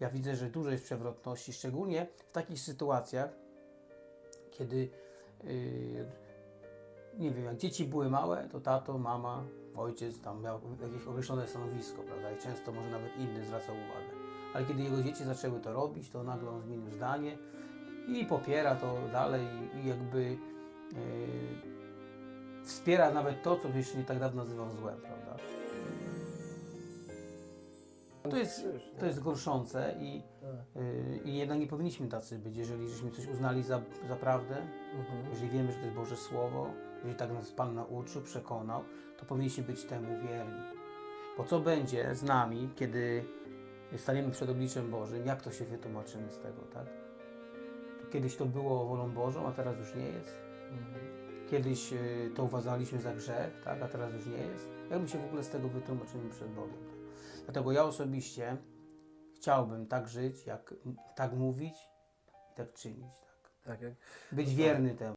ja widzę, że dużo jest przewrotności, szczególnie w takich sytuacjach, kiedy yy, nie wiem, jak dzieci były małe, to tato, mama, ojciec tam miał jakieś określone stanowisko, prawda? I często może nawet inny zwracał uwagę. Ale kiedy jego dzieci zaczęły to robić, to nagle on zmienił zdanie i popiera to dalej i jakby yy, wspiera nawet to, co jeszcze nie tak dawno nazywał złem, prawda? To jest, to jest gorszące i, Tak. yy, i jednak nie powinniśmy tacy być, jeżeli żeśmy coś uznali za, za prawdę, Mhm. jeżeli wiemy, że to jest Boże Słowo, jeżeli tak nas Pan nauczył, przekonał, to powinniśmy być temu wierni. Bo co będzie z nami, kiedy staniemy przed obliczem Bożym, jak to się wytłumaczymy z tego, tak? To kiedyś to było wolą Bożą, a teraz już nie jest. Mhm. Kiedyś y, to uważaliśmy za grzech, tak? a teraz już nie jest. Jak my się w ogóle z tego wytłumaczymy przed Bogiem? Tak? Dlatego ja osobiście chciałbym tak żyć, jak, tak mówić i tak czynić. Tak? Tak jak Być wierny temu.